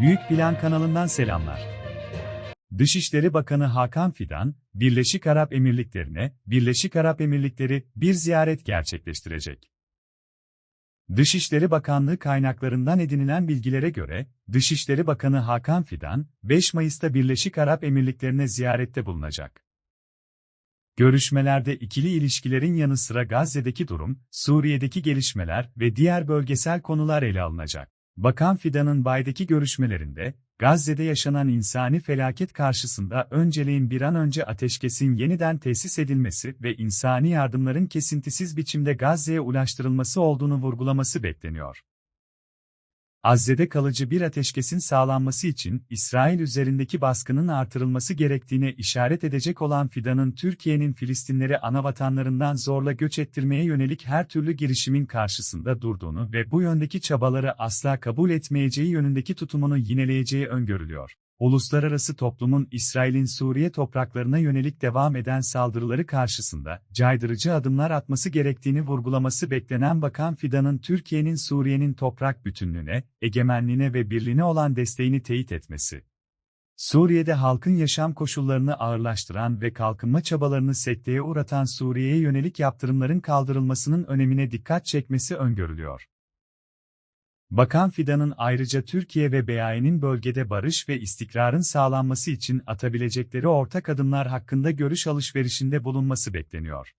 Büyük Plan kanalından selamlar. Dışişleri Bakanı Hakan Fidan, Birleşik Arap Emirlikleri'ne, Birleşik Arap Emirlikleri bir ziyaret gerçekleştirecek. Dışişleri Bakanlığı kaynaklarından edinilen bilgilere göre, Dışişleri Bakanı Hakan Fidan, 5 Mayıs'ta Birleşik Arap Emirlikleri'ne ziyarette bulunacak. Görüşmelerde ikili ilişkilerin yanı sıra Gazze'deki durum, Suriye'deki gelişmeler ve diğer bölgesel konular ele alınacak. Bakan Fidan'ın baydaki görüşmelerinde, Gazze'de yaşanan insani felaket karşısında önceliğin bir an önce ateşkesin yeniden tesis edilmesi ve insani yardımların kesintisiz biçimde Gazze'ye ulaştırılması olduğunu vurgulaması bekleniyor. Azze'de kalıcı bir ateşkesin sağlanması için İsrail üzerindeki baskının artırılması gerektiğine işaret edecek olan Fidan'ın Türkiye'nin Filistinleri anavatanlarından zorla göç ettirmeye yönelik her türlü girişimin karşısında durduğunu ve bu yöndeki çabaları asla kabul etmeyeceği yönündeki tutumunu yineleyeceği öngörülüyor. Uluslararası toplumun İsrail'in Suriye topraklarına yönelik devam eden saldırıları karşısında caydırıcı adımlar atması gerektiğini vurgulaması beklenen Bakan Fidan'ın Türkiye'nin Suriye'nin toprak bütünlüğüne, egemenliğine ve birliğine olan desteğini teyit etmesi. Suriye'de halkın yaşam koşullarını ağırlaştıran ve kalkınma çabalarını sekteye uğratan Suriye'ye yönelik yaptırımların kaldırılmasının önemine dikkat çekmesi öngörülüyor. Bakan Fidan'ın ayrıca Türkiye ve BAE'nin bölgede barış ve istikrarın sağlanması için atabilecekleri ortak adımlar hakkında görüş alışverişinde bulunması bekleniyor.